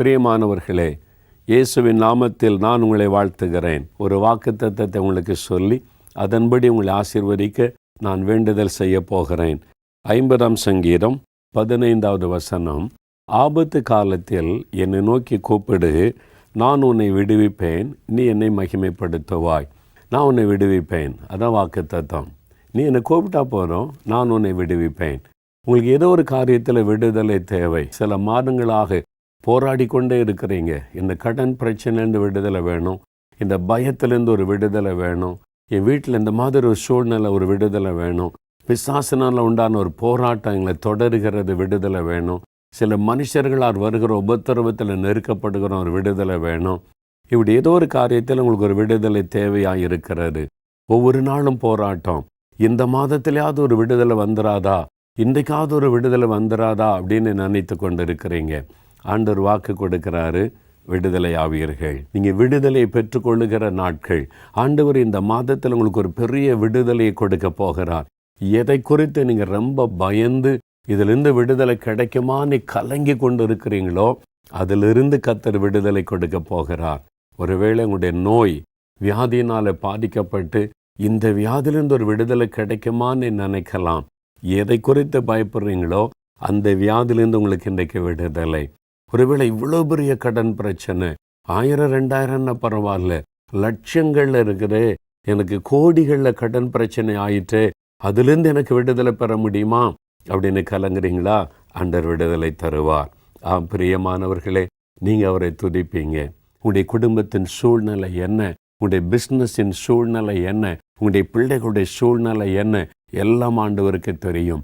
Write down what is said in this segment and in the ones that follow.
பிரியமானவர்களே இயேசுவின் நாமத்தில் நான் உங்களை வாழ்த்துகிறேன். ஒரு வாக்கு தத்தத்தை உங்களுக்கு சொல்லி அதன்படி உங்களை ஆசீர்வதிக்க நான் வேண்டுதல் செய்ய போகிறேன். ஐம்பதாம் சங்கீதம் பதினைந்தாவது வசனம். ஆபத்து காலத்தில் என்னை நோக்கி கூப்பிடு நான் உன்னை விடுவிப்பேன் நீ என்னை மகிமைப்படுத்துவாய். நான் உன்னை விடுவிப்பேன். அதான் வாக்கு தத்தம் நீ என்னை கூப்பிட்டா போதும் நான் உன்னை விடுவிப்பேன். உங்களுக்கு ஏதோ ஒரு காரியத்தில் விடுதலை தேவை. சில மாதங்களாக போராடி கொண்டே இருக்கிறீங்க. இந்த கடன் பிரச்சனைலேருந்து விடுதலை வேணும். இந்த பயத்திலேருந்து ஒரு விடுதலை வேணும். என் வீட்டில் இந்த மாதிரி ஒரு சூழ்நிலை ஒரு விடுதலை வேணும். பிசாசினால் உண்டான ஒரு போராட்டம் எங்களை தொடருகிறது விடுதலை வேணும். சில மனுஷர்களால் வருகிற உபத்திரவத்தில் நெருக்கப்படுகிற ஒரு விடுதலை வேணும். இப்படி ஏதோ ஒரு காரியத்தில் உங்களுக்கு ஒரு விடுதலை தேவையாக இருக்கிறது. ஒவ்வொரு நாளும் போராட்டம். இந்த மாதத்திலேயாவது ஒரு விடுதலை வந்துராதா? இன்றைக்காவது ஒரு விடுதலை வந்துராதா? அப்படின்னு நினைத்து கொண்டு இருக்கிறீங்க ஆண்டவர் வாக்கு கொடுக்கிறாரு விடுதலை ஆவீர்கள். நீங்கள் விடுதலையை பெற்றுக்கொள்ளுகிற நாட்கள். ஆண்டவர் இந்த மாதத்தில் உங்களுக்கு ஒரு பெரிய விடுதலையை கொடுக்க போகிறார். எதை குறித்து நீங்கள் ரொம்ப பயந்து இதிலிருந்து விடுதலை கிடைக்குமான்னு கலங்கி கொண்டு இருக்கிறீங்களோ அதிலிருந்து கத்தர் விடுதலை கொடுக்க போகிறார். ஒருவேளை உங்களுடைய நோய் வியாதியினால் பாதிக்கப்பட்டு இந்த வியாதியிலிருந்து ஒரு விடுதலை கிடைக்குமான்னு நினைக்கலாம். எதை குறித்து பயப்படுறீங்களோ அந்த வியாதியிலிருந்து உங்களுக்கு இன்றைக்கு விடுதலை. ஒருவேளை இவ்வளோ பெரிய கடன் பிரச்சனை? ஆயிரம் ரெண்டாயிரம்னா பரவாயில்ல. லட்சங்கள்ல இருக்குது எனக்கு கோடிகளில் கடன் பிரச்சனை ஆயிட்டு அதுலேருந்து எனக்கு விடுதலை பெற முடியுமா? அப்படின்னு கலங்குறீங்களா? அண்டர் விடுதலை தருவார். ஆ பிரியமானவர்களே நீங்கள் அவரை துதிப்பீங்க. உங்களுடைய குடும்பத்தின் சூழ்நிலை என்ன? உங்களுடைய பிஸ்னஸின் சூழ்நிலை என்ன? உங்களுடைய பிள்ளைகளுடைய சூழ்நிலை என்ன? எல்லாம் ஆண்டவருக்கு தெரியும்.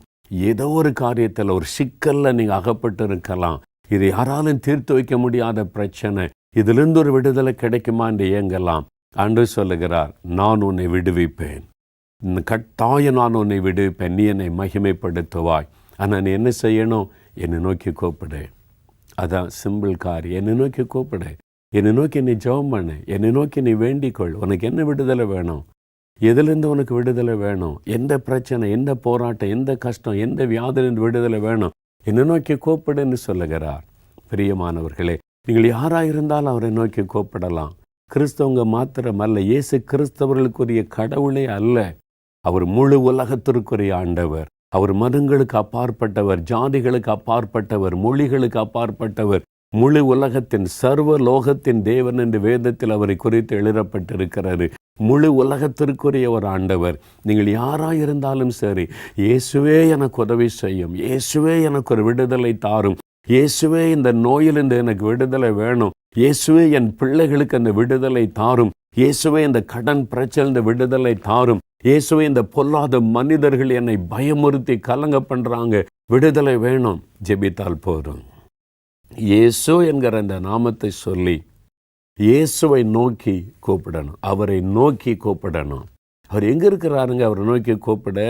ஏதோ ஒரு காரியத்தில் ஒரு சிக்கலில் நீங்கள் அகப்பட்டு இருக்கலாம் இது யாராலும் தீர்த்து வைக்க முடியாத பிரச்சனை. இதிலிருந்து ஒரு விடுதலை கிடைக்குமா என்று இயங்கலாம் அன்று சொல்லுகிறார் நான் உன்னை விடுவிப்பேன். கட்டாயம் நான் உன்னை விடுவிப்பேன். நீ என்னை மகிமைப்படுத்துவாய். ஆனால் நீ என்ன செய்யணும்? என்னை நோக்கி கூப்பிடு. அதான் சிம்பிள் கார் என்னை நோக்கி கூப்பிடு. என்னை நோக்கி நீ ஜெபம் பண்ணு. என்னை நோக்கி நீ வேண்டிக்கொள். உனக்கு என்ன விடுதலை வேணும்? எதுலேருந்து உனக்கு விடுதலை வேணும்? எந்த பிரச்சனை எந்த போராட்டம் எந்த கஷ்டம் எந்த வியாதிலிருந்து விடுதலை வேணும்? என்னை நோக்கி கோப்படுன்னு சொல்லுகிறார். பிரியமானவர்களே நீங்கள் யாராக இருந்தாலும் அவரை நோக்கி கோப்படலாம். கிறிஸ்தவங்க மாத்திரம் அல்ல இயேசு கிறிஸ்தவர்களுக்குரிய கடவுளே அல்ல. அவர் முழு உலகத்திற்குரிய ஆண்டவர். அவர் மதங்களுக்கு அப்பாற்பட்டவர் ஜாதிகளுக்கு அப்பாற்பட்டவர் மொழிகளுக்கு அப்பாற்பட்டவர் முழு உலகத்தின் சர்வ லோகத்தின் தேவன் என்று வேதத்தில் அவரை குறித்து எழுதப்பட்டிருக்கிறாரு முழு உலகத்திற்குரிய ஒரு ஆண்டவர். நீங்கள் யாராக இருந்தாலும் சரி இயேசுவே எனக்கு உதவி செய்யும். இயேசுவே எனக்கு ஒரு விடுதலை தாரும். இயேசுவே இந்த நோயிலிருந்து எனக்கு விடுதலை வேணும். இயேசுவே என் பிள்ளைகளுக்கு அந்த விடுதலை தாரும். இயேசுவே இந்த கடன் பிரச்சனை விடுதலை தாரும். இயேசுவே இந்த பொல்லாத மனிதர்கள் என்னை பயமுறுத்தி கலங்க பண்ணுறாங்க விடுதலை வேணும். ஜெபித்தால் போதும். இயேசு என்கிற அந்த நாமத்தை சொல்லி இயேசுவை நோக்கி கூப்பிடணும். அவரை நோக்கி கூப்பிடணும். அவர் எங்கே இருக்கிறாருங்க? அவரை நோக்கி கூப்பிட.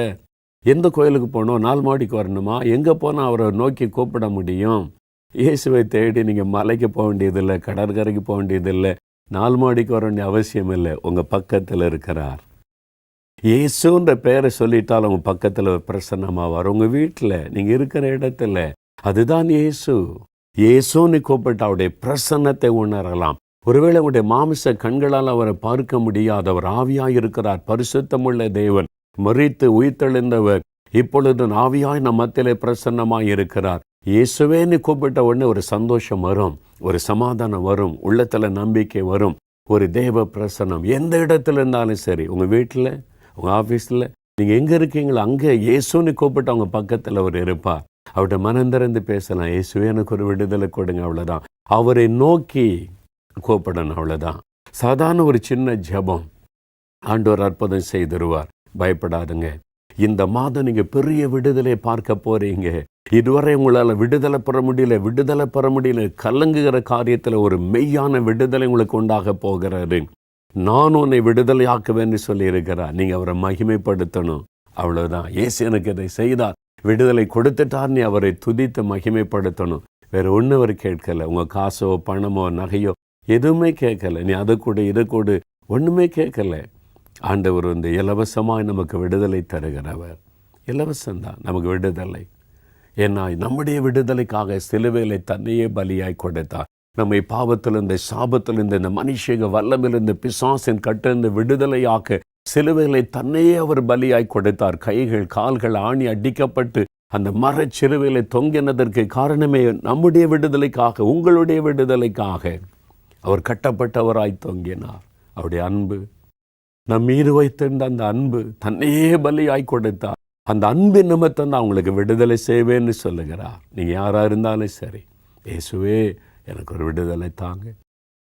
எந்த கோயிலுக்கு போகணும்? நாலு மாடிக்கு வரணுமா? எங்கே போனால் அவரை நோக்கி கூப்பிட முடியும்? இயேசுவை தேடி நீங்கள் மலைக்கு போக வேண்டியதில்லை கடற்கரைக்கு போக வேண்டியதில்லை நாலு மாடிக்கு வர வேண்டிய அவசியம் இல்லை. உங்கள் பக்கத்தில் இருக்கிறார். இயேசுன்ற பெயரை சொல்லிட்டால் உங்கள் பக்கத்தில் பிரசன்னமாவார். உங்கள் வீட்டில் நீங்கள் இருக்கிற இடத்துல அதுதான் இயேசு. இயேசுன்னு கூப்பிட்டு அவருடைய பிரசன்னத்தை உணரலாம். ஒருவேளை உங்களுடைய மாமிச கண்களால் அவரை பார்க்க முடியாத அவர் ஆவியாய் இருக்கிறார் பரிசுத்தமுள்ள தேவன் மறித்து உயிர்த்தெழுந்தவர் இப்பொழுது ஆவியாய் நம் மத்தியிலே பிரசன்னமாய் இருக்கிறார். இயேசுவேன்னு கூப்பிட்ட உடனே ஒரு சந்தோஷம் வரும் ஒரு சமாதானம் வரும் உள்ளத்தில் நம்பிக்கை வரும் ஒரு தேவ பிரசன்னம். எந்த இடத்துல இருந்தாலும் சரி உங்கள் வீட்டில் உங்கள் ஆஃபீஸில் நீங்கள் எங்கே இருக்கீங்களோ அங்கே இயேசுன்னு கூப்பிட்டு அவங்க பக்கத்தில் அவர் இருப்பார். அவர்கிட்ட மனம் திறந்து பேசலாம். இயேசுவே எனக்கு ஒரு விடுதலை கொடுங்க அவ்வளோதான் அவரை நோக்கி கூப்பிடணும் அவ்வளோதான் சாதாரண ஒரு சின்ன ஜபம். ஆண்டோர் அற்புதம் செய்திருவார். பயப்படாதுங்க. இந்த மாதம் நீங்க பெரிய விடுதலை பார்க்க போறீங்க. இதுவரை உங்களால் விடுதலை பெற முடியல விடுதலை பெற முடியல. கலங்குகிற காரியத்தில் ஒரு மெய்யான விடுதலை உங்களுக்கு உண்டாக போகிறாரு நான் உன்னை விடுதலையாக்குவேன்னு சொல்லியிருக்கிறார். நீங்கள் நீங்க அவரை மகிமைப்படுத்தணும். அவ்வளவுதான். ஏசு எனக்கு இதை செய்தார். விடுதலை கொடுத்துட்டார் நீ அவரை துதித்து மகிமைப்படுத்தணும். வேற ஒன்று அவர் கேட்கல. உங்கள் காசோ பணமோ நகையோ எதுவுமே கேட்கல. நீ அதை கொடு இதை கொடு ஒன்றுமே கேட்கல. ஆண்டவர் வந்து இலவசமாக நமக்கு விடுதலை தருகிறவர். இலவசம்தான் நமக்கு விடுதலை. ஏன்னா நம்முடைய விடுதலைக்காக சிலுவையில தன்னையே பலியாய் கொடுத்தார். நம்மை பாவத்திலிருந்து சாபத்திலிருந்து இந்த மனுஷங்க வல்லமிலிருந்து பிசாசின் கட்டிலிருந்து விடுதலையாக்க சிலுவைகளை தன்னையே அவர் பலியாய் கொடுத்தார். கைகள் கால்கள் ஆணி அடிக்கப்பட்டு அந்த மரச் சிலுவைகளை தொங்கினதற்கு காரணமே நம்முடைய விடுதலைக்காக உங்களுடைய விடுதலைக்காக அவர் கட்டப்பட்டவராய் தொங்கினார். அவருடைய அன்பு நம் மீது வைத்திருந்த அந்த அன்பு தன்னையே பலியாய் கொடுத்தார். அந்த அன்பு நிமித்தம் தான் உங்களுக்கு விடுதலை செய்வேன்னு சொல்லுகிறார். நீங்கள் யாராக இருந்தாலும் சரி இயேசுவே எனக்கு ஒரு விடுதலை தாங்க.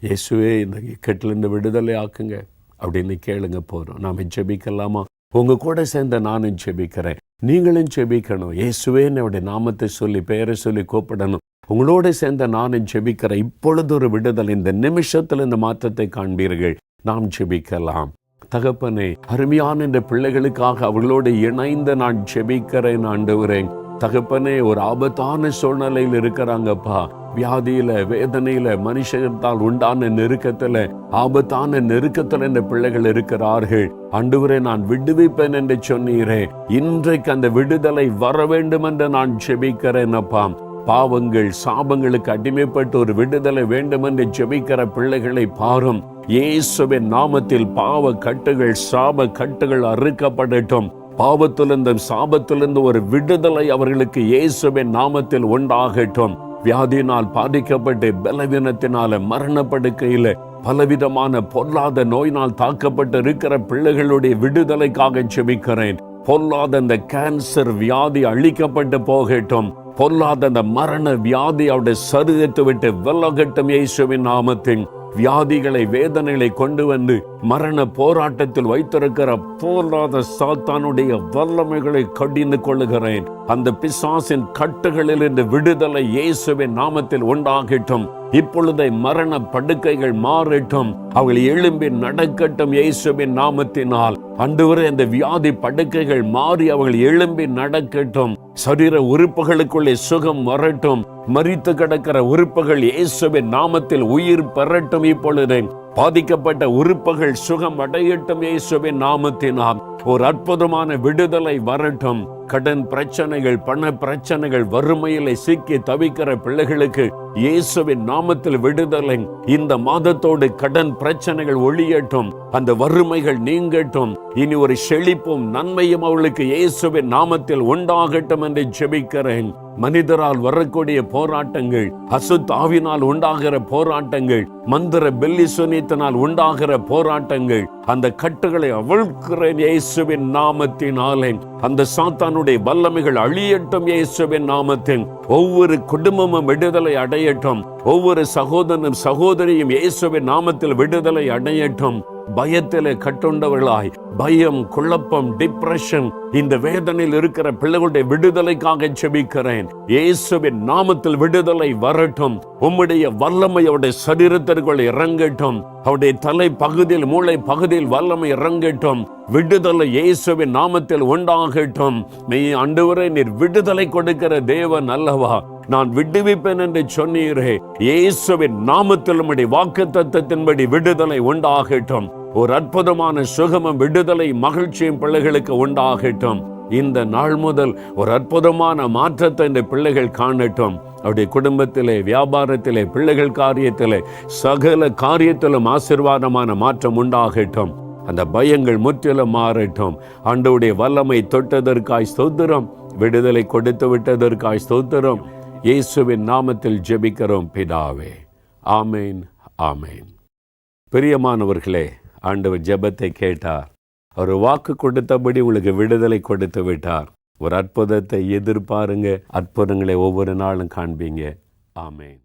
இயேசுவே இந்த இக்கட்டிலிருந்து விடுதலை ஆக்குங்க. அப்படின்னு கேளுங்க போகிறோம் நாம ஜெபிக்கலாமா? உங்க கூட சேர்ந்த நானும் ஜெபிக்கிறேன். நீங்களும் ஜெபிக்கணும். இயேசுவே என்னுடைய நாமத்தை சொல்லி பெயரை சொல்லி கூப்பிடணும். உங்களோட சேர்ந்த நானும் ஜெபிக்கிறேன் இப்பொழுது ஒரு விடுதல் இந்த நிமிஷத்தில் இந்த மாற்றத்தை காண்பீர்கள். நாம் ஜெபிக்கலாம். தகப்பனே அருமையான இந்த பிள்ளைகளுக்காக அவர்களோடு இணைந்து நான் ஜெபிக்கிறேன் ஆண்டவரேன் தகப்பனே ஒரு ஆபத்தான சூழ்நிலையில் இருக்கிறாங்கப்பா. வியாதியில வேதனையில மனுஷத்தால் உண்டான நெருக்கத்துல ஆபத்தான நெருக்கத்துல இந்த பிள்ளைகள் இருக்கிறார்கள். அன்றுவரை நான் விடுவிப்பேன் என்று சொன்னீரே. இன்றைக்கு அந்த விடுதலை வர வேண்டும் என்று நான் செபிக்கிறேன் அப்பா. பாவங்கள் சாபங்களுக்கு அடிமைப்பட்டு ஒரு விடுதலை வேண்டும் என்று ஜெபிக்கிற பிள்ளைகளை பாரும். இயேசுவின் நாமத்தில் பாவ கட்டுகள் சாப கட்டுகள் அறுக்கப்படட்டும். பாவத்திலிருந்தும் சாபத்திலிருந்து ஒரு விடுதலை அவர்களுக்கு இயேசுவின் நாமத்தில் உண்டாகட்டும். வியாதியினால் பாதிக்கப்பட்டு பலவீனத்தினால மரணப்படுக்கையில பலவிதமான பொல்லாத நோயினால் தாக்கப்பட்டு இருக்கிற பிள்ளைகளுடைய விடுதலைக்காக செபிக்கிறேன் பொல்லாத இந்த கேன்சர் வியாதி அழிக்கப்பட்டு போகட்டும். பொல்லாத அந்த மரண வியாதி அவருடைய சரீரத்தை விட்டு விலகட்டும் இயேசுவின் நாமத்தின் வியாதிகளை வேதனைகளை கொண்டு வந்து மரண போராட்டத்தில் வைத்திருக்கிற போராத சாத்தானுடைய வல்லமைகளை கடிந்து கொள்ளுகிறேன். அந்த பிசாசின் கட்டுகளிலிருந்து விடுதலை இயேசுவின் நாமத்தில் உண்டாகட்டும். இப்பொழுதை மரண படுக்கைகள் மாறட்டும். அவள் எழும்பி நடக்கட்டும் இயேசுவின் நாமத்தினால். அன்றுவரை அந்த வியாதி படுக்கைகள் மாறி அவள் எழும்பி நடக்கட்டும். சரீர உறுப்புகளுக்குள்ளே சுகம் வரட்டும். மறித்து கிடக்கிற உறுப்புகள் இயேசுவின் நாமத்தில் உயிர் பெறட்டும் இப்பொழுது. பாதிக்கப்பட்ட உறுப்புகள் சுகம் அடையட்டும் இயேசுவின் நாமத்தினால். ஒரு அற்புதமான விடுதலை வரட்டும். கடன் பிரச்சனைகள் பண பிரச்சனைகள் வறுமையில சிக்கி தவிக்கிற பிள்ளைகளுக்கு இயேசுவின் நாமத்தில் விடுதலை. இந்த மாதத்தோடு கடன் பிரச்சனைகள் ஒளியட்டும் அந்த வறுமைகள் நீங்கட்டும் இனி ஒரு செழிப்பும் நன்மையும் அவளுக்கு இயேசுவின் நாமத்தில் உண்டாகட்டும் என்று ஜெபிக்கிறேன். மனிதரால் வரக்கூடிய போராட்டங்கள் அசுத்தாவினால் உண்டாகிற போராட்டங்கள் மந்திர பெல்லி சுனித்தனால் உண்டாகிற போராட்டங்கள் அந்த கட்டுகளை அவிழ்க்கிறேன் இயேசுவின் நாமத்தினாலே. அந்த சாத்தானுடைய வல்லமைகள் அழியட்டும் இயேசுவின் நாமத்தின் ஒவ்வொரு குடும்பமும் விடுதலை அடையட்டும். ஒவ்வொரு சகோதரனும் சகோதரியும் இயேசுவின் நாமத்தில் விடுதலை அடையட்டும். பயத்திலே கட்டுண்டவர்களாய் பயம் குழப்பம் டிப்ரெஷன் இந்த வேதனையில் இருக்கிற பிள்ளைகளுடைய விடுதலைக்காக செபிக்கிறேன் இயேசுவின் நாமத்தில் விடுதலை வரட்டும். உம்முடைய வல்லமை அவருடைய சரீரத்திற்குள் இறங்கட்டும். அவருடைய தலை பகுதியில் மூளை பகுதியில் வல்லமை இறங்கட்டும். விடுதலை இயேசுவின் நாமத்தில் உண்டாகட்டும். நீ அண்டுவரை நீர் விடுதலை கொடுக்கிற தேவன் அல்லவா? நான் விடுவிப்பேன் என்று சொன்னீரே. இயேசுவின் நாமத்தில் உம்முடைய வாக்கு தத்தத்தின்படி விடுதலை உண்டாகட்டும். ஒரு அற்புதமான சுகமும் விடுதலை மகிழ்ச்சியும் பிள்ளைகளுக்கு உண்டாகட்டும். இந்த நாள் முதல் ஒரு அற்புதமான மாற்றத்தை இந்த பிள்ளைகள் காணட்டும். அவருடைய குடும்பத்திலே வியாபாரத்திலே பிள்ளைகள் காரியத்திலே சகல காரியத்திலும் ஆசிர்வாதமான மாற்றம் உண்டாகட்டும். அந்த பயங்கள் முற்றிலும் மாறட்டும். ஆண்டவுடைய வல்லமை தொட்டதற்காய் ஸ்தோத்திரம். விடுதலை கொடுத்து விட்டதற்காய் ஸ்தோத்திரம். இயேசுவின் நாமத்தில் ஜெபிக்கிறோம் பிதாவே. ஆமேன் ஆமேன். பிரியமானவர்களே ஆண்டவர் ஜெபத்தை கேட்டார். அவர் வாக்கு கொடுத்தபடி உங்களுக்கு விடுதலை கொடுத்து விட்டார். ஒரு அற்புதத்தை எதிர்பாருங்க அற்புதங்களை ஒவ்வொரு நாளும் காண்பீங்க. ஆமேன்.